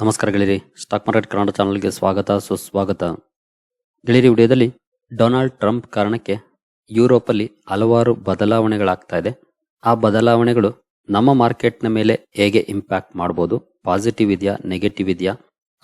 ನಮಸ್ಕಾರ ಗೆಳೆಯರಿ stock market Kannada ಚಾನಲ್ಗೆ ಸ್ವಾಗತ, ಸುಸ್ವಾಗತ. ಗೆಳೆಯರಿ, ವಿಡಿಯೋದಲ್ಲಿ ಡೊನಾಲ್ಡ್ ಟ್ರಂಪ್ ಕಾರಣಕ್ಕೆ ಯುರೋಪಲ್ಲಿ ಹಲವಾರು ಬದಲಾವಣೆಗಳಾಗ್ತಾ ಇದೆ. ಆ ಬದಲಾವಣೆಗಳು ನಮ್ಮ ಮಾರ್ಕೆಟ್ನ ಮೇಲೆ ಹೇಗೆ ಇಂಪ್ಯಾಕ್ಟ್ ಮಾಡ್ಬೋದು? ಪಾಸಿಟಿವ್ ಇದೆಯಾ ನೆಗೆಟಿವ್ ಇದೆಯಾ?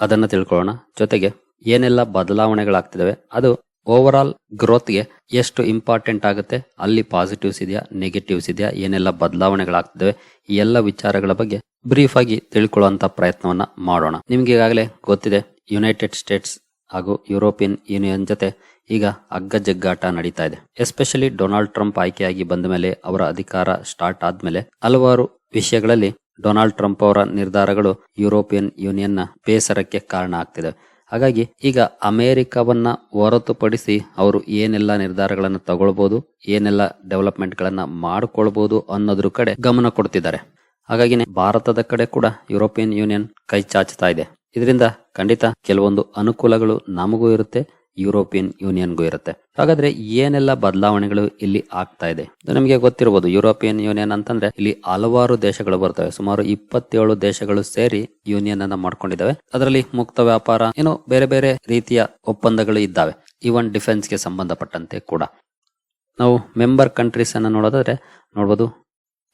ಅದನ್ನು ತಿಳ್ಕೊಳ್ಳೋಣ. ಜೊತೆಗೆ ಏನೆಲ್ಲ ಬದಲಾವಣೆಗಳಾಗ್ತಿದ್ದಾವೆ, ಅದು ಓವರ್ ಆಲ್ ಗ್ರೋತ್ಗೆ ಎಷ್ಟು ಇಂಪಾರ್ಟೆಂಟ್ ಆಗುತ್ತೆ? ಅಲ್ಲಿ ಪಾಸಿಟಿವ್ಸ್ ಇದೆಯಾ? ನೆಗೆಟಿವ್ಸ್ ಇದೆಯಾ? ಏನೆಲ್ಲ ಬದಲಾವಣೆಗಳಾಗ್ತವೆ ಈ ಎಲ್ಲ ವಿಚಾರಗಳ ಬಗ್ಗೆ ಬ್ರೀಫ್ ಆಗಿ ತಿಳ್ಕೊಳ್ಳುವಂತ ಪ್ರಯತ್ನವನ್ನ ಮಾಡೋಣ. ನಿಮ್ಗೆ ಈಗಾಗಲೇ ಗೊತ್ತಿದೆ ಯುನೈಟೆಡ್ ಸ್ಟೇಟ್ಸ್ ಹಾಗೂ ಯುರೋಪಿಯನ್ ಯೂನಿಯನ್ ಜೊತೆ ಈಗ ಅಗ್ಗ ಜಗ್ಗಾಟ ನಡೀತಾ ಇದೆ. ಎಸ್ಪೆಷಲಿ ಡೊನಾಲ್ಡ್ ಟ್ರಂಪ್ ಆಯ್ಕೆಯಾಗಿ ಬಂದ ಮೇಲೆ ಅವರ ಅಧಿಕಾರ ಸ್ಟಾರ್ಟ್ ಆದ್ಮೇಲೆ ಹಲವಾರು ವಿಷಯಗಳಲ್ಲಿ ಡೊನಾಲ್ಡ್ ಟ್ರಂಪ್ ಅವರ ನಿರ್ಧಾರಗಳು ಯುರೋಪಿಯನ್ ಯೂನಿಯನ್ನ ಬೇಸರಕ್ಕೆ ಕಾರಣ ಆಗ್ತಿದೆ. ಹಾಗಾಗಿ ಈಗ ಅಮೆರಿಕವನ್ನ ಹೊರತುಪಡಿಸಿ ಅವರು ಏನೆಲ್ಲ ನಿರ್ಧಾರಗಳನ್ನು ತಗೊಳ್ಬಹುದು ಏನೆಲ್ಲ ಡೆವಲಪ್ಮೆಂಟ್ ಗಳನ್ನ ಮಾಡ್ಕೊಳ್ಬಹುದು ಅನ್ನೋದ್ರ ಕಡೆ ಗಮನ ಕೊಡ್ತಿದ್ದಾರೆ. ಹಾಗಾಗಿನೇ ಭಾರತದ ಕಡೆ ಕೂಡ ಯುರೋಪಿಯನ್ ಯೂನಿಯನ್ ಕೈ ಚಾಚ್ತಾ ಇದೆ. ಇದರಿಂದ ಖಂಡಿತ ಕೆಲವೊಂದು ಅನುಕೂಲಗಳು ನಮಗೂ ಇರುತ್ತೆ. ಯುರೋಪಿಯನ್ ಯೂನಿಯನ್ಗೂ ಇರುತ್ತೆ. ಹಾಗಾದ್ರೆ ಏನೆಲ್ಲ ಬದಲಾವಣೆಗಳು ಇಲ್ಲಿ ಆಗ್ತಾ ಇದೆ? ನಮಗೆ ಗೊತ್ತಿರಬಹುದು ಯುರೋಪಿಯನ್ ಯೂನಿಯನ್ ಅಂತಂದ್ರೆ ಇಲ್ಲಿ ಹಲವಾರು ದೇಶಗಳು ಬರ್ತವೆ. ಸುಮಾರು ಇಪ್ಪತ್ತೇಳು ದೇಶಗಳು ಸೇರಿ ಯೂನಿಯನ್ ಅನ್ನ ಮಾಡ್ಕೊಂಡಿದ್ದಾವೆ ಅದರಲ್ಲಿ ಮುಕ್ತ ವ್ಯಾಪಾರ, ಏನೋ ಬೇರೆ ಬೇರೆ ರೀತಿಯ ಒಪ್ಪಂದಗಳು ಇದ್ದಾವೆ. ಈವನ್ ಡಿಫೆನ್ಸ್ಗೆ ಸಂಬಂಧಪಟ್ಟಂತೆ ಕೂಡ. ನಾವು ಮೆಂಬರ್ ಕಂಟ್ರೀಸ್ ಅನ್ನ ನೋಡೋದಾದ್ರೆ ನೋಡಬಹುದು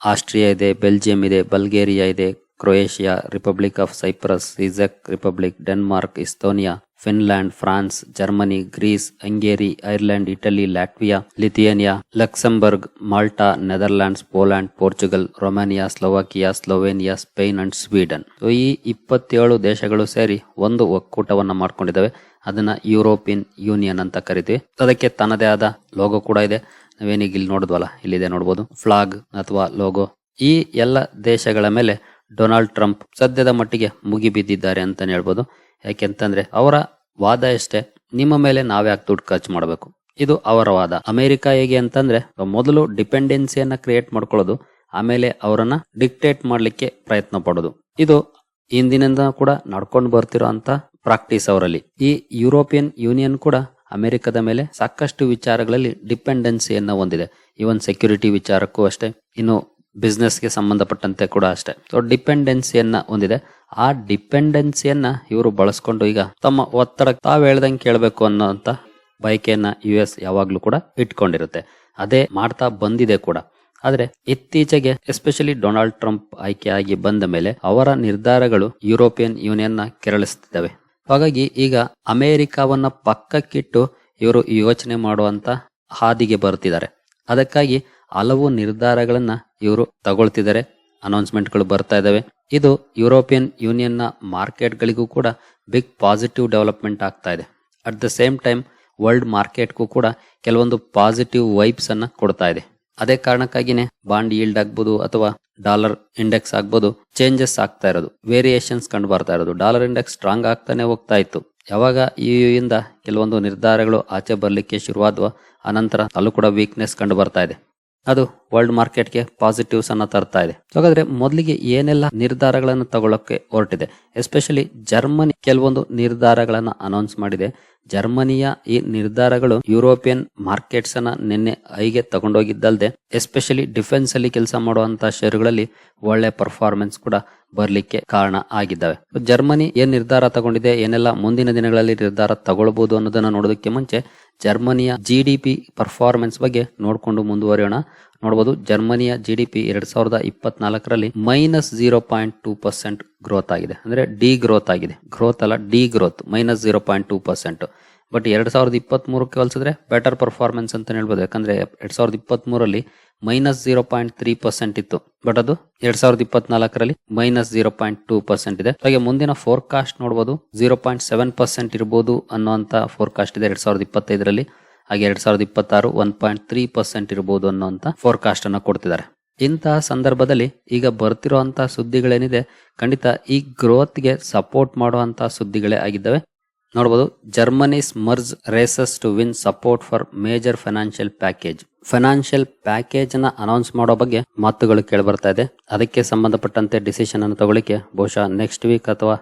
ಆಸ್ಟ್ರಿಯಾ ಇದೆ, ಬೆಲ್ಜಿಯಂ ಇದೆ, ಬಲ್ಗೇರಿಯಾ ಇದೆ, Croatia, Republic of Cyprus, ಇಜೆಕ್ Republic, Denmark Estonia Finland France, Germany, Greece, Hungary, Ireland, Italy, Latvia, Lithuania, Luxembourg, Malta Netherlands Poland, Portugal, Romania, Slovakia, Slovenia, Spain and Sweden. ಈ ಇಪ್ಪತ್ತೇಳು ದೇಶಗಳು ಸೇರಿ ಒಂದು ಒಕ್ಕೂಟವನ್ನು ಮಾಡ್ಕೊಂಡಿದ್ದಾವೆ. ಅದನ್ನ ಯುರೋಪಿಯನ್ ಯೂನಿಯನ್ ಅಂತ ಕರಿತೀವಿ. ಅದಕ್ಕೆ ತನ್ನದೇ ಆದ ಲೋಗೋ ಕೂಡ ಇದೆ. ನಾವೇನೀಗ ಇಲ್ಲಿ ನೋಡಿದ್ವಲ್ಲ, ಇಲ್ಲಿದೆ ನೋಡ್ಬೋದು. ಫ್ಲಾಗ್ ಅಥವಾ ಲೋಗೋ. ಈ ಎಲ್ಲ ದೇಶಗಳ ಮೇಲೆ ಡೊನಾಲ್ಡ್ ಟ್ರಂಪ್ ಸದ್ಯದ ಮಟ್ಟಿಗೆ ಮುಗಿಬಿದ್ದಿದ್ದಾರೆ ಅಂತಾನೆ ಹೇಳ್ಬೋದು. ಯಾಕೆಂತಂದ್ರೆ ಅವರ ವಾದ ಎಷ್ಟೇ, ನಿಮ್ಮ ಮೇಲೆ ನಾವ್ಯಾಕೆ ದುಡ್ಡು ಖರ್ಚು ಮಾಡಬೇಕು? ಇದು ಅವರ ವಾದ. ಅಮೆರಿಕ ಹೇಗೆ ಅಂತಂದ್ರೆ, ಮೊದಲು ಡಿಪೆಂಡೆನ್ಸಿಯನ್ನ ಕ್ರಿಯೇಟ್ ಮಾಡ್ಕೊಳ್ಳೋದು, ಆಮೇಲೆ ಅವರನ್ನ ಡಿಕ್ಟೇಟ್ ಮಾಡಲಿಕ್ಕೆ ಪ್ರಯತ್ನ ಪಡೋದು. ಇದು ಇಂದಿನಿಂದ ಕೂಡ ನಡ್ಕೊಂಡು ಬರ್ತಿರೋ ಅಂತ ಪ್ರಾಕ್ಟೀಸ್ ಅವರಲ್ಲಿ. ಈ ಯುರೋಪಿಯನ್ ಯೂನಿಯನ್ ಕೂಡ ಅಮೆರಿಕದ ಮೇಲೆ ಸಾಕಷ್ಟು ವಿಚಾರಗಳಲ್ಲಿ ಡಿಪೆಂಡೆನ್ಸಿಯನ್ನ ಹೊಂದಿದೆ. ಈವನ್ ಸೆಕ್ಯೂರಿಟಿ ವಿಚಾರಕ್ಕೂ ಅಷ್ಟೇ, ಇನ್ನು ಬಿಸ್ನೆಸ್ಗೆ ಸಂಬಂಧಪಟ್ಟಂತೆ ಕೂಡ ಅಷ್ಟೇ. ಸೊ ಡಿಪೆಂಡೆನ್ಸಿಯನ್ನ ಹೊಂದಿದೆ. ಆ ಡಿಪೆಂಡೆನ್ಸಿಯನ್ನ ಇವರು ಬಳಸ್ಕೊಂಡು ಈಗ ತಮ್ಮ ಒತ್ತಡ ತಾವ್ ಹೇಳ್ದಂಗೆ ಕೇಳಬೇಕು ಅನ್ನೋಂತ ಬಯಕೆಯನ್ನ ಯು ಎಸ್ ಯಾವಾಗ್ಲೂ ಕೂಡ ಇಟ್ಕೊಂಡಿರುತ್ತೆ. ಅದೇ ಮಾಡ್ತಾ ಬಂದಿದೆ ಕೂಡ. ಆದ್ರೆ ಇತ್ತೀಚೆಗೆ ಎಸ್ಪೆಷಲಿ ಡೊನಾಲ್ಡ್ ಟ್ರಂಪ್ ಆಯ್ಕೆಯಾಗಿ ಬಂದ ಮೇಲೆ ಅವರ ನಿರ್ಧಾರಗಳು ಯುರೋಪಿಯನ್ ಯೂನಿಯನ್ನ ಕೆರಳಿಸುತ್ತಿದ್ದಾವೆ ಹಾಗಾಗಿ ಈಗ ಅಮೆರಿಕಾವನ್ನ ಪಕ್ಕಕ್ಕಿಟ್ಟು ಇವರು ಯೋಚನೆ ಮಾಡುವಂತ ಹಾದಿಗೆ ಬರುತ್ತಿದ್ದಾರೆ ಅದಕ್ಕಾಗಿ ಹಲವು ನಿರ್ಧಾರಗಳನ್ನ ಇವರು ತಗೊಳ್ತಿದ್ದಾರೆ. ಅನೌನ್ಸ್ಮೆಂಟ್ಗಳು ಬರ್ತಾ ಇದ್ದಾವೆ ಇದು ಯುರೋಪಿಯನ್ ಯೂನಿಯನ್ನ ಮಾರ್ಕೆಟ್ಗಳಿಗೂ ಕೂಡ ಬಿಗ್ ಪಾಸಿಟಿವ್ ಡೆವಲಪ್ಮೆಂಟ್ ಆಗ್ತಾ ಇದೆ. At the same time world ಮಾರ್ಕೆಟ್ಗೂ ಕೂಡ ಕೆಲವೊಂದು ಪಾಸಿಟಿವ್ ವೈಬ್ಸ್ ಅನ್ನ ಕೊಡ್ತಾ ಇದೆ. ಅದೇ ಕಾರಣಕ್ಕಾಗಿನೇ ಬಾಂಡ್ ಈಲ್ಡ್ ಆಗ್ಬೋದು ಅಥವಾ ಡಾಲರ್ ಇಂಡೆಕ್ಸ್ ಆಗ್ಬೋದು ಚೇಂಜಸ್ ಆಗ್ತಾ ಇರೋದು. ವೇರಿಯೇಷನ್ಸ್ ಕಂಡು ಬರ್ತಾ ಇರೋದು. ಡಾಲರ್ ಇಂಡೆಕ್ಸ್ ಸ್ಟ್ರಾಂಗ್ ಆಗ್ತಾನೆ ಹೋಗ್ತಾ ಇತ್ತು. ಯಾವಾಗ ಇಂದ ಕೆಲವೊಂದು ನಿರ್ಧಾರಗಳು ಆಚೆ ಬರಲಿಕ್ಕೆ ಶುರುವಾದ್ವ ಅನಂತರ ಅಲ್ಲೂ ಕೂಡ ವೀಕ್ನೆಸ್ ಕಂಡು ಬರ್ತಾ ಇದೆ. ಅದು ವರ್ಲ್ಡ್ ಮಾರ್ಕೆಟ್ಗೆ ಪಾಸಿಟಿವ್ಸ್ ಅನ್ನ ತರ್ತಾ ಇದೆ. ಹಾಗಾದ್ರೆ ಮೊದಲಿಗೆ ಏನೆಲ್ಲ ನಿರ್ಧಾರಗಳನ್ನು ತಗೊಳ್ಳಕ್ಕೆ ಹೊರಟಿದೆ? ಎಸ್ಪೆಷಲಿ ಜರ್ಮನಿ ಕೆಲವೊಂದು ನಿರ್ಧಾರಗಳನ್ನ ಅನೌನ್ಸ್ ಮಾಡಿದೆ. ಜರ್ಮನಿಯ ಈ ನಿರ್ಧಾರಗಳು ಯುರೋಪಿಯನ್ ಮಾರ್ಕೆಟ್ಸ್ ಅನ್ನ ನಿನ್ನೆ ಐಗೆ ತಗೊಂಡೋಗಿದ್ದಲ್ದೆ ಎಸ್ಪೆಷಲಿ ಡಿಫೆನ್ಸ್ ಅಲ್ಲಿ ಕೆಲಸ ಮಾಡುವಂತಹ ಷೇರುಗಳಲ್ಲಿ ಒಳ್ಳೆ ಪರ್ಫಾರ್ಮೆನ್ಸ್ ಕೂಡ ಬರಲಿಕ್ಕೆ ಕಾರಣ ಆಗಿದ್ದಾವೆ. ಜರ್ಮನಿ ಏನ್ ನಿರ್ಧಾರ ತಗೊಂಡಿದೆ, ಏನೆಲ್ಲ ಮುಂದಿನ ದಿನಗಳಲ್ಲಿ ನಿರ್ಧಾರ ತಗೊಳ್ಬಹುದು ಅನ್ನೋದನ್ನ ನೋಡೋದಕ್ಕೆ ಮುಂಚೆ ಜರ್ಮನಿಯ ಜಿ ಡಿ ಪಿ ಪರ್ಫಾರ್ಮೆನ್ಸ್ ಬಗ್ಗೆ ನೋಡ್ಕೊಂಡು ಮುಂದುವರಿಯೋಣ. ನೋಡಬಹುದು ಜರ್ಮನಿಯ ಜಿ ಡಿ ಪಿ ಎರಡ್ ಸಾವಿರದ ಇಪ್ಪತ್ನಾಲ್ಕರಲ್ಲಿ minus zero point two percent growth ಆಗಿದೆ. ಅಂದ್ರೆ ಡಿ ಗ್ರೋತ್ ಆಗಿದೆ. ಗ್ರೋತ್ ಅಲ್ಲ degrowth minus zero point two percent but ಎರಡ್ ಸಾವಿರದ ಇಪ್ಪತ್ತ್ ಮೂರಕ್ಕೆ ಹೋಲಿಸಿದ್ರೆ ಬೆಟರ್ ಪರ್ಫಾರ್ಮೆನ್ಸ್ ಅಂತ ಹೇಳ್ಬೋದು. ಯಾಕಂದ್ರೆ ಎರಡ್ ಸಾವಿರದ ಇಪ್ಪತ್ತ್ ಮೂರಲ್ಲಿ minus zero point three percent ಇತ್ತು. ಬಟ್ ಅದು ಎರಡ್ ಸಾವಿರದ ಇಪ್ಪತ್ನಾಲ್ಕರಲ್ಲಿ minus zero point two percent ಇದೆ. ಹಾಗೆ ಮುಂದಿನ ಫೋರ್ಕಾಸ್ಟ್ ನೋಡಬಹುದು ಜೀರೋ ಪಾಯಿಂಟ್ ಸೆವೆನ್ ಪರ್ಸೆಂಟ್ ಇರಬಹುದು ಅನ್ನುವಂತ ಫೋರ್ಕಾಸ್ಟ್ ಇದೆ ಎರಡ್ ಸಾವಿರದ ಇಪ್ಪತ್ತೈದರಲ್ಲಿ. ಹಾಗೆ ಎರಡ್ ಸಾವಿರದ ಇಪ್ಪತ್ತಾರು ಒನ್ ಪಾಯಿಂಟ್ ತ್ರೀ ಪರ್ಸೆಂಟ್ ಇರಬಹುದು ಅನ್ನುವಂತ ಫೋರ್ಕಾಸ್ಟ್ ಅನ್ನ ಕೊಡ್ತಿದ್ದಾರೆ. ಇಂತಹ ಸಂದರ್ಭದಲ್ಲಿ ಈಗ ಬರ್ತಿರುವಂತಹ ಸುದ್ದಿಗಳೇನಿದೆ, ಖಂಡಿತ ಈ ಗ್ರೋತ್ಗೆ ಸಪೋರ್ಟ್ ಮಾಡುವಂತಹ ಸುದ್ದಿಗಳೇ ಆಗಿದ್ದಾವೆ. ನೋಡಬಹುದು Germany's Merz races to win support for major financial package financial ಪ್ಯಾಕೇಜ್ನ announce ಮಾಡೋ ಬಗ್ಗೆ ಮಾತುಗಳು ಕೇಳಿ ಬರ್ತಾ ಇದೆ. ಅದಕ್ಕೆ ಸಂಬಂಧಪಟ್ಟಂತೆ ಡಿಸಿಷನ್ ಅನ್ನು ತಗೊಳ್ಳಿಕ್ಕೆ ಬಹುಶಃ ನೆಕ್ಸ್ಟ್ ವೀಕ್ ಅಥವಾ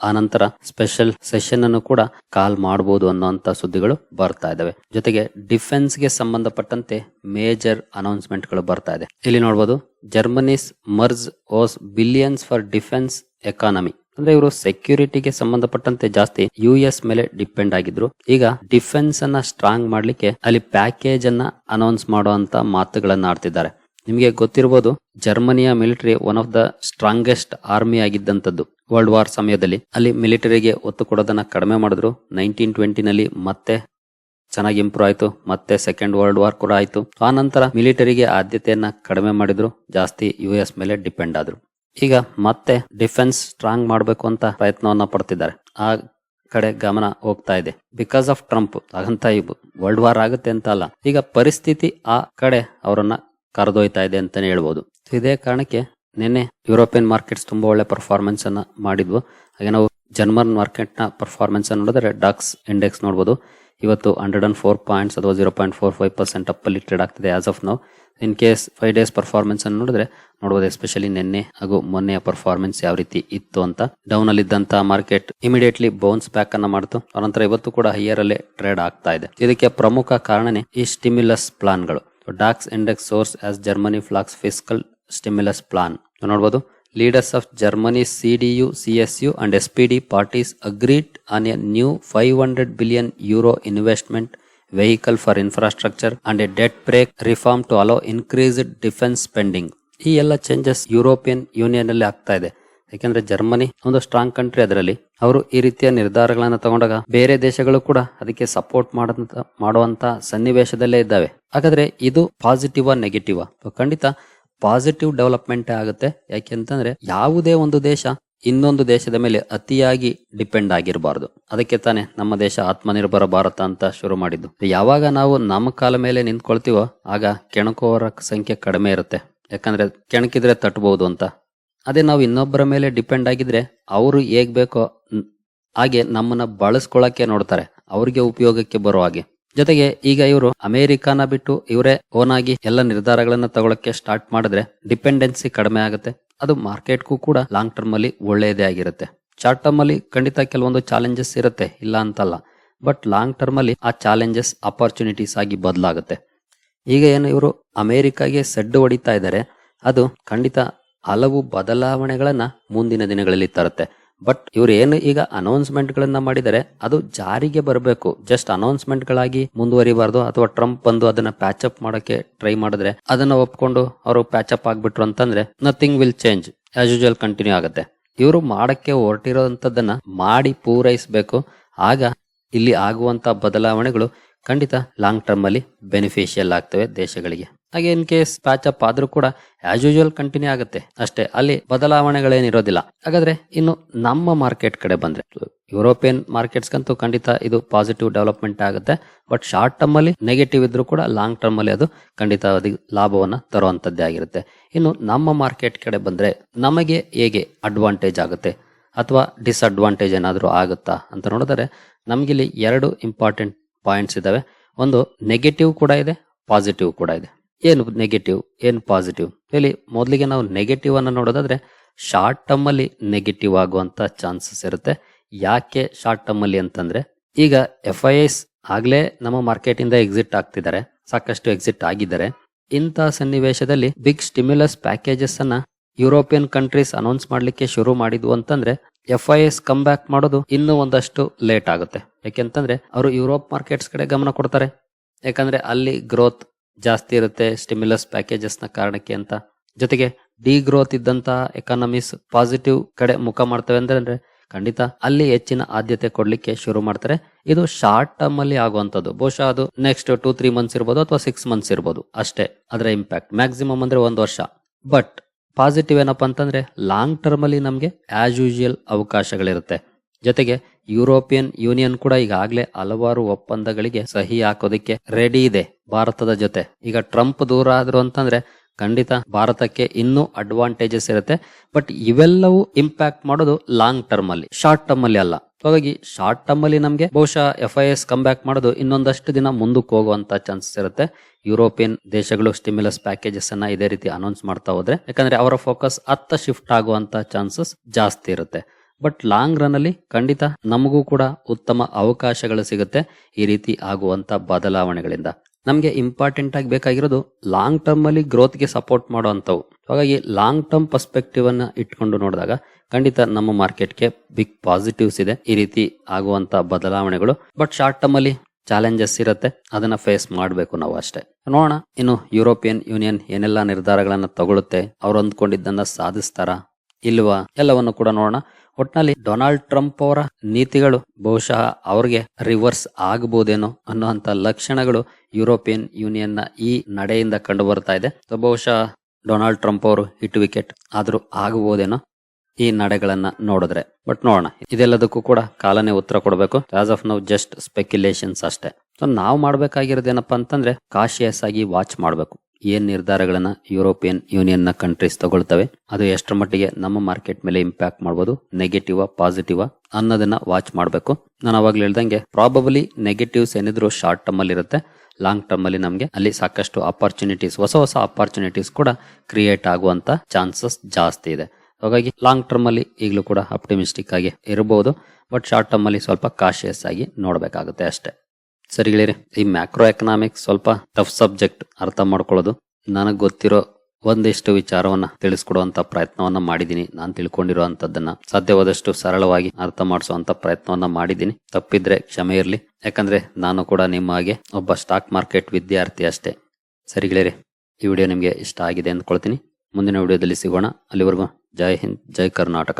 ಆ ನಂತರ ಸ್ಪೆಷಲ್ ಸೆಷನ್ ಅನ್ನು ಕೂಡ ಕಾಲ್ ಮಾಡಬಹುದು ಅನ್ನುವಂತ ಸುದ್ದಿಗಳು ಬರ್ತಾ ಇದಾವೆ. ಜೊತೆಗೆ ಡಿಫೆನ್ಸ್ಗೆ ಸಂಬಂಧಪಟ್ಟಂತೆ ಮೇಜರ್ ಅನೌನ್ಸ್ಮೆಂಟ್ಗಳು ಬರ್ತಾ ಇದೆ. ಇಲ್ಲಿ ನೋಡಬಹುದು Germany's Merz owes billions for defence economy ಅಂದ್ರೆ ಇವರು ಸೆಕ್ಯೂರಿಟಿಗೆ ಸಂಬಂಧಪಟ್ಟಂತೆ ಜಾಸ್ತಿ ಯು ಎಸ್ ಮೇಲೆ ಡಿಪೆಂಡ್ ಆಗಿದ್ರು. ಈಗ ಡಿಫೆನ್ಸ್ ಅನ್ನ ಸ್ಟ್ರಾಂಗ್ ಮಾಡ್ಲಿಕ್ಕೆ ಅಲ್ಲಿ ಪ್ಯಾಕೇಜ್ ಅನ್ನ ಅನೌನ್ಸ್ ಮಾಡುವಂತ ಮಾತುಗಳನ್ನ ಆಡ್ತಿದ್ದಾರೆ. ನಿಮಗೆ ಗೊತ್ತಿರಬಹುದು ಜರ್ಮನಿಯ military one of the strongest army ಆಗಿದ್ದಂಥದ್ದು. World war ಸಮಯದಲ್ಲಿ. ಅಲ್ಲಿ ಮಿಲಿಟರಿಗೆ ಒತ್ತು ಕೊಡೋದನ್ನ ಕಡಿಮೆ ಮಾಡಿದ್ರು. ನೈನ್ಟೀನ್ ಟ್ವೆಂಟಿನಲ್ಲಿ ಮತ್ತೆ ಚೆನ್ನಾಗಿ ಇಂಪ್ರೂವ್ ಆಯಿತು. ಮತ್ತೆ ಸೆಕೆಂಡ್ ವರ್ಲ್ಡ್ ವಾರ್ ಕೂಡ ಆಯಿತು. ಆ ನಂತರ ಮಿಲಿಟರಿಗೆ ಆದ್ಯತೆಯನ್ನ ಕಡಿಮೆ ಮಾಡಿದ್ರು. ಜಾಸ್ತಿ ಯು ಎಸ್ ಮೇಲೆ ಡಿಪೆಂಡ್ ಆದ್ರು. ಈಗ ಮತ್ತೆ ಡಿಫೆನ್ಸ್ ಸ್ಟ್ರಾಂಗ್ ಮಾಡಬೇಕು ಅಂತ ಪ್ರಯತ್ನವನ್ನ ಪಡ್ತಿದ್ದಾರೆ. ಆ ಕಡೆ ಗಮನ ಹೋಗ್ತಾ ಇದೆ. ಬಿಕಾಸ್ ಆಫ್ ಟ್ರಂಪ್ ಹಾಗಂತ ಇವು ವರ್ಲ್ಡ್ ವಾರ್ ಆಗುತ್ತೆ ಅಂತ ಅಲ್ಲ. ಈಗ ಪರಿಸ್ಥಿತಿ ಆ ಕಡೆ ಅವರನ್ನ ಕರೆದೊಯ್ತಾ ಇದೆ ಅಂತಾನೆ ಹೇಳ್ಬೋದು. ಇದೇ ಕಾರಣಕ್ಕೆ ನಿನ್ನೆ ಯುರೋಪಿಯನ್ ಮಾರ್ಕೆಟ್ಸ್ ತುಂಬಾ ಒಳ್ಳೆ ಪರ್ಫಾರ್ಮೆನ್ಸ್ ಅನ್ನ ಮಾಡಿದ್ವು. ಹಾಗೆ ನಾವು ಜರ್ಮನ್ ಮಾರ್ಕೆಟ್ನ ಪರ್ಫಾರ್ಮೆನ್ಸ್ ನೋಡಿದ್ರೆ ಡಾಕ್ಸ್ ಇಂಡೆಕ್ಸ್ ನೋಡಬಹುದು ಇವತ್ತು ಹಂಡ್ರೆಡ್ ಅಂಡ್ ಫೋರ್ ಪಾಯಿಂಟ್ಸ್ ಅಥವಾ zero point four five percent ಅಪ್ಪಲ್ಲಿ trade ಆಗ್ತಿದೆ as of now in case five days performance ಅನ್ನು ನೋಡಿದ್ರೆ ನೋಡಬಹುದು ಎಸ್ಪೆಷಲಿ ನಿನ್ನೆ ಹಾಗೂ ಮೊನ್ನೆಯ ಪರ್ಫಾರ್ಮೆನ್ಸ್ ಯಾವ ರೀತಿ ಇತ್ತು ಅಂತ. ಡೌನ್ ಅಲ್ಲಿ ಇದ್ದಂತ ಮಾರ್ಕೆಟ್ ಇಮಿಡಿಯೇಟ್ಲಿ ಬೌನ್ಸ್ ಬ್ಯಾಕ್ ಅನ್ನ ಮಾಡ್ತು. ಅನಂತರ ಇವತ್ತು ಕೂಡ ಹೈಯರ್ ಅಲ್ಲೇ ಟ್ರೇಡ್ ಆಗ್ತಾ ಇದೆ. ಇದಕ್ಕೆ ಪ್ರಮುಖ ಕಾರಣನೇ ಈ stimulus ಪ್ಲಾನ್ಗಳು DAX index source as Germany flags fiscal stimulus plan ನೋಡಬಹುದು of Germany CDU CSU and SPD parties agreed on a new five hundred billion euro investment vehicle for infrastructure and a debt brake reform to allow increased defence spending ಈ ಎಲ್ಲ changes European union ಅಲ್ಲಿ ಆಗ್ತಾ ಇದೆ. ಯಾಕೆಂದ್ರೆ Germany ಒಂದು strong country ಅದರಲ್ಲಿ. ಅವರು ಈ ರೀತಿಯ ನಿರ್ಧಾರಗಳನ್ನ ತಗೊಂಡಾಗ ಬೇರೆ ದೇಶಗಳು ಕೂಡ ಅದಕ್ಕೆ ಸಪೋರ್ಟ್ ಮಾಡುವಂತ ಸನ್ನಿವೇಶದಲ್ಲೇ ಇದ್ದಾವೆ. ಹಾಗಾದ್ರೆ ಇದು ಪಾಸಿಟಿವ್ ನೆಗೆಟಿವ್ ಖಂಡಿತ ಪಾಸಿಟಿವ್ ಡೆವಲಪ್ಮೆಂಟ್ ಆಗುತ್ತೆ. ಯಾಕೆಂತಂದ್ರೆ ಯಾವುದೇ ಒಂದು ದೇಶ ಇನ್ನೊಂದು ದೇಶದ ಮೇಲೆ ಅತಿಯಾಗಿ ಡಿಪೆಂಡ್ ಆಗಿರಬಾರ್ದು. ಅದಕ್ಕೆ ತಾನೇ ನಮ್ಮ ದೇಶ ಆತ್ಮನಿರ್ಭರ ಭಾರತ ಅಂತ ಶುರು ಮಾಡಿದ್ದು. ಯಾವಾಗ ನಾವು ನಮ್ಮ ಕಾಲ ಮೇಲೆ ನಿಂತ್ಕೊಳ್ತೀವೋ, ಆಗ ಕೆಣಕುವವರ ಸಂಖ್ಯೆ ಕಡಿಮೆ ಇರುತ್ತೆ. ಯಾಕಂದ್ರೆ ಕೆಣಕಿದ್ರೆ ತಟ್ಟಬಹುದು ಅಂತ. ಅದೇ ನಾವು ಇನ್ನೊಬ್ಬರ ಮೇಲೆ ಡಿಪೆಂಡ್ ಆಗಿದ್ರೆ ಅವರು ಹೇಗ್ ಬೇಕೋ, ಹಾಗೆ ನಮ್ಮನ್ನ ಬಳಸ್ಕೊಳಕ್ಕೆ ನೋಡ್ತಾರೆ. ಅವ್ರಿಗೆ ಉಪಯೋಗಕ್ಕೆ ಬರೋ ಹಾಗೆ. ಜೊತೆಗೆ ಈಗ ಇವರು ಅಮೆರಿಕಾನ ಬಿಟ್ಟು ಇವರೇ ಓನ್ ಆಗಿ ಎಲ್ಲ ನಿರ್ಧಾರಗಳನ್ನ ತಗೊಳಕ್ಕೆ ಸ್ಟಾರ್ಟ್ ಮಾಡಿದ್ರೆ ಡಿಪೆಂಡೆನ್ಸಿ ಕಡಿಮೆ ಆಗುತ್ತೆ. ಅದು ಮಾರ್ಕೆಟ್ಗೂ ಕೂಡ ಲಾಂಗ್ ಟರ್ಮ್ ಅಲ್ಲಿ ಒಳ್ಳೆಯದೇ ಆಗಿರುತ್ತೆ. ಶಾರ್ಟ್ ಟರ್ಮ್ ಅಲ್ಲಿ ಖಂಡಿತ ಕೆಲವೊಂದು ಚಾಲೆಂಜಸ್ ಇರುತ್ತೆ, ಇಲ್ಲ ಅಂತಲ್ಲ. ಬಟ್ ಲಾಂಗ್ ಟರ್ಮ್ ಅಲ್ಲಿ ಆ ಚಾಲೆಂಜಸ್ ಅಪರ್ಚುನಿಟೀಸ್ ಆಗಿ ಬದಲಾಗುತ್ತೆ. ಈಗ ಏನು ಇವರು ಅಮೆರಿಕಾಗೆ ಸೆಡ್ಡು ಹೊಡಿತಾ ಇದ್ದಾರೆ ಅದು ಖಂಡಿತ ಹಲವು ಬದಲಾವಣೆಗಳನ್ನ ಮುಂದಿನ ದಿನಗಳಲ್ಲಿ ತರುತ್ತೆ. ಬಟ್ ಇವ್ರು ಏನು ಈಗ ಅನೌನ್ಸ್ಮೆಂಟ್ ಗಳನ್ನ ಮಾಡಿದರೆ ಅದು ಜಾರಿಗೆ ಬರಬೇಕು. ಜಸ್ಟ್ ಅನೌನ್ಸ್ಮೆಂಟ್ ಗಳಾಗಿ ಮುಂದುವರಿಬಾರ್ದು ಅಥವಾ ಟ್ರಂಪ್ ಬಂದು ಅದನ್ನ ಪ್ಯಾಚ್ ಅಪ್ ಮಾಡಕ್ಕೆ ಟ್ರೈ ಮಾಡಿದ್ರೆ ಅದನ್ನ ಒಪ್ಕೊಂಡು ಅವರು ಪ್ಯಾಚ್ ಅಪ್ ಆಗ್ಬಿಟ್ರು ಅಂತಂದ್ರೆ nothing will change as usual continue ಆಗುತ್ತೆ. ಇವರು ಮಾಡಕ್ಕೆ ಹೊರಟಿರೋಂಥದ್ದನ್ನ ಮಾಡಿ ಪೂರೈಸಬೇಕು. ಆಗ ಇಲ್ಲಿ ಆಗುವಂತ ಬದಲಾವಣೆಗಳು ಖಂಡಿತ ಲಾಂಗ್ ಟರ್ಮ್ ಅಲ್ಲಿ ಬೆನಿಫಿಷಿಯಲ್ ಆಗ್ತವೆ ದೇಶಗಳಿಗೆ. ಹಾಗೆ ಇನ್ ಕೇಸ್ ಪ್ಯಾಚ್ ಅಪ್ ಆದ್ರೂ ಕೂಡ ಆಸ್ ಯೂಶುವಲ್ ಕಂಟಿನ್ಯೂ ಆಗುತ್ತೆ. ಅಷ್ಟೇ, ಅಲ್ಲಿ ಬದಲಾವಣೆಗಳೇನಿರೋದಿಲ್ಲ. ಹಾಗಾದ್ರೆ ಇನ್ನು ನಮ್ಮ ಮಾರ್ಕೆಟ್ ಕಡೆ ಬಂದ್ರೆ ಯುರೋಪಿಯನ್ ಮಾರ್ಕೆಟ್ಸ್ಗಂತೂ ಖಂಡಿತ ಇದು ಪಾಸಿಟಿವ್ ಡೆವಲಪ್ಮೆಂಟ್ ಆಗುತ್ತೆ. ಬಟ್ ಶಾರ್ಟ್ ಟರ್ಮ್ ಅಲ್ಲಿ ನೆಗೆಟಿವ್ ಇದ್ರೂ ಕೂಡ ಲಾಂಗ್ ಟರ್ಮ್ ಅಲ್ಲಿ ಅದು ಖಂಡಿತ ಲಾಭವನ್ನ ತರುವಂತದ್ದೇ ಆಗಿರುತ್ತೆ. ಇನ್ನು ನಮ್ಮ ಮಾರ್ಕೆಟ್ ಕಡೆ ಬಂದ್ರೆ ನಮಗೆ ಹೇಗೆ ಅಡ್ವಾಂಟೇಜ್ ಆಗುತ್ತೆ? ಅಥವಾ ಡಿಸ್ಅಡ್ವಾಂಟೇಜ್ ಏನಾದರೂ ಆಗುತ್ತಾ ಅಂತ ನೋಡಿದ್ರೆ, ನಮಗಿಲ್ಲಿ ಎರಡು ಇಂಪಾರ್ಟೆಂಟ್ ಪಾಯಿಂಟ್ಸ್ ಇದಾವೆ ಒಂದು ನೆಗೆಟಿವ್ ಕೂಡ ಇದೆ ಪಾಸಿಟಿವ್ ಕೂಡ ಇದೆ. ಏನು ನೆಗೆಟಿವ್ ಏನು ಪಾಸಿಟಿವ್ ಹೇಳಿ, ಮೊದಲಿಗೆ ನಾವು ನೆಗೆಟಿವ್ ಅನ್ನು ನೋಡೋದಾದ್ರೆ ಶಾರ್ಟ್ ಟರ್ಮ್ ಅಲ್ಲಿ ನೆಗೆಟಿವ್ ಆಗುವಂತ ಚಾನ್ಸಸ್ ಇರುತ್ತೆ. ಯಾಕೆ ಶಾರ್ಟ್ ಟರ್ಮ್ ಅಲ್ಲಿ ಅಂತಂದ್ರೆ, ಈಗ ಎಫ್ ಐ ಎಸ್ ಆಗ್ಲೇ ನಮ್ಮ ಮಾರ್ಕೆಟ್ ಇಂದ ಎಕ್ಸಿಟ್ ಆಗ್ತಿದ್ದಾರೆ, ಸಾಕಷ್ಟು ಎಕ್ಸಿಟ್ ಆಗಿದ್ದಾರೆ. ಇಂಥ ಸನ್ನಿವೇಶದಲ್ಲಿ ಬಿಗ್ ಸ್ಟಿಮ್ಯುಲಸ್ ಪ್ಯಾಕೇಜಸ್ ಅನ್ನ ಯುರೋಪಿಯನ್ ಕಂಟ್ರೀಸ್ ಅನೌನ್ಸ್ ಮಾಡ್ಲಿಕ್ಕೆ ಶುರು ಮಾಡಿದ್ವು ಅಂತಂದ್ರೆ F I S come back ಮಾಡೋದು ಇನ್ನೂ ಒಂದಷ್ಟು ಲೇಟ್ ಆಗುತ್ತೆ. ಯಾಕೆಂತಂದ್ರೆ, ಅವರು ಯುರೋಪ್ ಮಾರ್ಕೆಟ್ಸ್ ಕಡೆ ಗಮನ ಕೊಡ್ತಾರೆ. ಯಾಕಂದ್ರೆ ಅಲ್ಲಿ ಗ್ರೋತ್ ಜಾಸ್ತಿ ಇರುತ್ತೆ ಸ್ಟಿಮ್ಯುಲಸ್ ಪ್ಯಾಕೇಜಸ್ನ ಕಾರಣಕ್ಕೆ ಅಂತ. ಜೊತೆಗೆ ಡಿ ಗ್ರೋತ್ ಇದ್ದಂತ ಎಕಾನಮೀಸ್ ಪಾಸಿಟಿವ್ ಕಡೆ ಮುಖ ಮಾಡ್ತವೆ ಅಂದ್ರೆ ಅಂದ್ರೆ ಖಂಡಿತ ಅಲ್ಲಿ ಹೆಚ್ಚಿನ ಆದ್ಯತೆ ಕೊಡ್ಲಿಕ್ಕೆ ಶುರು ಮಾಡ್ತಾರೆ. ಇದು ಶಾರ್ಟ್ ಟರ್ಮ್ ಅಲ್ಲಿ ಆಗುವಂತದ್ದು ಬಹುಶಃ ಅದು ನೆಕ್ಸ್ಟ್ ಟೂ ತ್ರೀ ಮಂತ್ಸ್ ಇರ್ಬೋದು ಅಥವಾ ಸಿಕ್ಸ್ ಮಂತ್ಸ್ ಇರ್ಬೋದು. ಅಷ್ಟೇ ಅದರ ಇಂಪ್ಯಾಕ್ಟ್ ಮ್ಯಾಕ್ಸಿಮಮ್ ಅಂದ್ರೆ ಒಂದು ವರ್ಷ. ಬಟ್ ಪಾಸಿಟಿವ್ ಏನಪ್ಪಾ ಅಂತಂದ್ರೆ ಲಾಂಗ್ ಟರ್ಮ್ ಅಲ್ಲಿ ನಮಗೆ ಆಸ್ ಯೂಶುವಲ್ ಅವಕಾಶಗಳಿರುತ್ತೆ. ಜೊತೆಗೆ ಯುರೋಪಿಯನ್ ಯೂನಿಯನ್ ಕೂಡ ಈಗಾಗಲೇ ಹಲವಾರು ಒಪ್ಪಂದಗಳಿಗೆ ಸಹಿ ಹಾಕೋದಕ್ಕೆ ರೆಡಿ ಇದೆ ಭಾರತದ ಜೊತೆ. ಈಗ ಟ್ರಂಪ್ ದೂರ ಆದ್ರು ಅಂತಂದ್ರೆ ಖಂಡಿತ ಭಾರತಕ್ಕೆ ಇನ್ನೂ ಅಡ್ವಾಂಟೇಜಸ್ ಇರುತ್ತೆ. ಬಟ್ ಇವೆಲ್ಲವೂ ಇಂಪ್ಯಾಕ್ಟ್ ಮಾಡೋದು ಲಾಂಗ್ ಟರ್ಮ್ ಅಲ್ಲಿ ಶಾರ್ಟ್ ಟರ್ಮ್ ಅಲ್ಲಿ ಅಲ್ಲ. ಹಾಗಾಗಿ ಶಾರ್ಟ್ ಟರ್ಮ್ ಅಲ್ಲಿ ನಮಗೆ ಬಹುಶಃ F I S come back ಮಾಡೋದು ಇನ್ನೊಂದಷ್ಟು ದಿನ ಮುಂದಕ್ಕೆ ಹೋಗುವಂತ ಚಾನ್ಸಸ್ ಇರುತ್ತೆ. ಯುರೋಪಿಯನ್ ದೇಶಗಳು ಸ್ಟಿಮ್ಯುಲಸ್ ಪ್ಯಾಕೇಜಸ್ ಅನ್ನ ಇದೇ ರೀತಿ ಅನೌನ್ಸ್ ಮಾಡ್ತಾ ಹೋದ್ರೆ. ಯಾಕಂದ್ರೆ ಅವರ ಫೋಕಸ್ ಅತ್ತ ಶಿಫ್ಟ್ ಆಗುವಂತ ಚಾನ್ಸಸ್ ಜಾಸ್ತಿ ಇರುತ್ತೆ. ಬಟ್ ಲಾಂಗ್ ರನ್ ಅಲ್ಲಿ ಖಂಡಿತ ನಮಗೂ ಕೂಡ ಉತ್ತಮ ಅವಕಾಶಗಳು ಸಿಗುತ್ತೆ ಈ ರೀತಿ ಆಗುವಂತ ಬದಲಾವಣೆಗಳಿಂದ. ನಮಗೆ ಇಂಪಾರ್ಟೆಂಟ್ ಆಗಿ ಬೇಕಾಗಿರೋದು ಲಾಂಗ್ ಟರ್ಮ್ ಅಲ್ಲಿ ಗ್ರೋತ್ಗೆ ಸಪೋರ್ಟ್ ಮಾಡುವಂತವು ಹಾಗಾಗಿ ಲಾಂಗ್ ಟರ್ಮ್ ಪರ್ಸ್ಪೆಕ್ಟಿವ್ ಅನ್ನ ಇಟ್ಕೊಂಡು ನೋಡಿದಾಗ ಖಂಡಿತ ನಮ್ಮ ಮಾರ್ಕೆಟ್ಗೆ ಬಿಗ್ ಪಾಸಿಟಿವ್ಸ್ ಇದೆ ಈ ರೀತಿ ಆಗುವಂತ ಬದಲಾವಣೆಗಳು. ಬಟ್ ಶಾರ್ಟ್ ಟರ್ಮ್ ಅಲ್ಲಿ ಚಾಲೆಂಜಸ್ ಇರುತ್ತೆ, ಅದನ್ನ ಫೇಸ್ ಮಾಡಬೇಕು ನಾವು ಅಷ್ಟೇ. ನೋಡೋಣ, ಇನ್ನು ಯುರೋಪಿಯನ್ ಯೂನಿಯನ್ ಏನೆಲ್ಲ ನಿರ್ಧಾರಗಳನ್ನ ತಗೊಳುತ್ತೆ, ಅವ್ರು ಅಂದ್ಕೊಂಡಿದ್ದನ್ನ ಸಾಧಿಸ್ತಾರ, ಇಲ್ವಾ, ಎಲ್ಲವನ್ನು ಕೂಡ ನೋಡೋಣ. ಒಟ್ನಲ್ಲಿ ಡೊನಾಲ್ಡ್ ಟ್ರಂಪ್ ಅವರ ನೀತಿಗಳು ಬಹುಶಃ ಅವ್ರಿಗೆ ರಿವರ್ಸ್ ಆಗಬಹುದೇನೋ ಅನ್ನುವಂತ ಲಕ್ಷಣಗಳು ಯುರೋಪಿಯನ್ ಯೂನಿಯನ್ನ ಈ ನಡೆಯಿಂದ ಕಂಡು ಬರ್ತಾ ಇದೆ. ಸೊ, ಬಹುಶಃ ಡೊನಾಲ್ಡ್ ಟ್ರಂಪ್ ಅವರು ಹಿಟ್ ವಿಕೆಟ್ ಆದ್ರೂ ಆಗಬಹುದೇನೋ ಈ ನಡೆಗಳನ್ನ ನೋಡಿದ್ರೆ. ಬಟ್ ನೋಡೋಣ, ಇದೆಲ್ಲದಕ್ಕೂ ಕೂಡ ಕಾಲನೇ ಉತ್ತರ ಕೊಡಬೇಕು. As of now just speculations ಅಷ್ಟೇ. ಸೊ ನಾವು ಮಾಡ್ಬೇಕಾಗಿರೋದೇನಪ್ಪ ಅಂತಂದ್ರೆ ಕಾಶಿಯಸ್ ಆಗಿ ವಾಚ್ ಮಾಡಬೇಕು. ಏನ್ ನಿರ್ಧಾರಗಳನ್ನ ಯುರೋಪಿಯನ್ ಯೂನಿಯನ್ನ ಕಂಟ್ರೀಸ್ ತಗೊಳ್ತವೆ? ಅದು ಎಷ್ಟರ ಮಟ್ಟಿಗೆ ನಮ್ಮ ಮಾರ್ಕೆಟ್ ಮೇಲೆ ಇಂಪ್ಯಾಕ್ಟ್ ಮಾಡಬಹುದು ನೆಗೆಟಿವ್ ಪಾಸಿಟಿವ್ ಅನ್ನೋದನ್ನ ವಾಚ್ ಮಾಡಬೇಕು. ನಾನು ಅವಾಗ್ಲೂ ಹೇಳ್ದಂಗೆ ಪ್ರಾಬಬಲಿ ನೆಗೆಟಿವ್ಸ್ ಏನಿದ್ರು ಶಾರ್ಟ್ ಟರ್ಮ್ ಅಲ್ಲಿ ಇರುತ್ತೆ. ಲಾಂಗ್ ಟರ್ಮ್ ಅಲ್ಲಿ ನಮಗೆ ಅಲ್ಲಿ ಸಾಕಷ್ಟು ಅಪರ್ಚುನಿಟೀಸ್ ಹೊಸ ಹೊಸ ಅಪರ್ಚುನಿಟೀಸ್ ಕೂಡ ಕ್ರಿಯೇಟ್ ಆಗುವಂತ ಚಾನ್ಸಸ್ ಜಾಸ್ತಿ ಇದೆ. ಹಾಗಾಗಿ ಲಾಂಗ್ ಟರ್ಮ್ ಅಲ್ಲಿ ಈಗಲೂ ಕೂಡ ಅಪ್ಟಿಮಿಸ್ಟಿಕ್ ಆಗಿ ಇರಬಹುದು ಬಟ್ ಶಾರ್ಟ್ ಟರ್ಮ್ ಅಲ್ಲಿ ಸ್ವಲ್ಪ ಕಾಶಿಯಸ್ ಆಗಿ ನೋಡಬೇಕಾಗುತ್ತೆ ಅಷ್ಟೇ. ಸರಿ ಗೆಳೆಯರೆ, ಈ ಮ್ಯಾಕ್ರೋ ಎಕನಾಮಿಕ್ಸ್ ಸ್ವಲ್ಪ ಟಫ್ ಸಬ್ಜೆಕ್ಟ್ ಅರ್ಥ ಮಾಡ್ಕೊಳ್ಳೋದು. ನನಗೆ ಗೊತ್ತಿರೋ ಒಂದಿಷ್ಟು ವಿಚಾರವನ್ನ ತಿಳಿಸ್ಕೊಡುವಂತ ಪ್ರಯತ್ನವನ್ನ ಮಾಡಿದ್ದೀನಿ. ನಾನು ತಿಳ್ಕೊಂಡಿರುವಂತದ್ದನ್ನ ಸಾಧ್ಯವಾದಷ್ಟು ಸರಳವಾಗಿ ಅರ್ಥ ಮಾಡಿಸುವಂತ ಪ್ರಯತ್ನವನ್ನ ಮಾಡಿದ್ದೀನಿ. ತಪ್ಪಿದ್ರೆ ಕ್ಷಮೆ ಇರಲಿ. ಯಾಕಂದ್ರೆ ನಾನು ಕೂಡ ನಿಮ್ಮ ಹಾಗೆ ಒಬ್ಬ ಸ್ಟಾಕ್ ಮಾರ್ಕೆಟ್ ವಿದ್ಯಾರ್ಥಿ ಅಷ್ಟೇ. ಸರಿ ಗೆಳೆಯರೆ, ಈ ವಿಡಿಯೋ ನಿಮಗೆ ಇಷ್ಟ ಆಗಿದೆ ಅಂದ್ಕೊಳ್ತೀನಿ. ಮುಂದಿನ ವಿಡಿಯೋದಲ್ಲಿ ಸಿಗೋಣ. ಅಲ್ಲಿವರೆಗೂ ಜೈ ಹಿಂದ್, ಜೈ ಕರ್ನಾಟಕ.